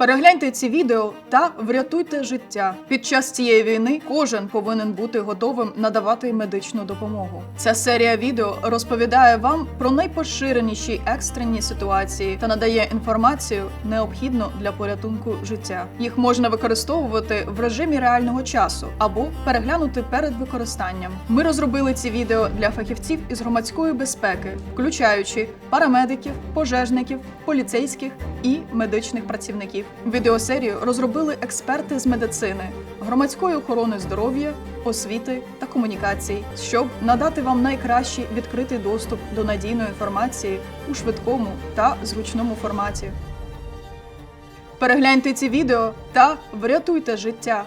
Перегляньте ці відео та врятуйте життя. Під час цієї війни кожен повинен бути готовим надавати медичну допомогу. Ця серія відео розповідає вам про найпоширеніші екстрені ситуації та надає інформацію, необхідну для порятунку життя. Їх можна використовувати в режимі реального часу або переглянути перед використанням. Ми розробили ці відео для фахівців із громадської безпеки, включаючи парамедиків, пожежників, поліцейських і медичних працівників. Відеосерію розробили експерти з медицини, громадської охорони здоров'я, освіти та комунікацій, щоб надати вам найкращий відкритий доступ до надійної інформації у швидкому та зручному форматі. Перегляньте ці відео та врятуйте життя.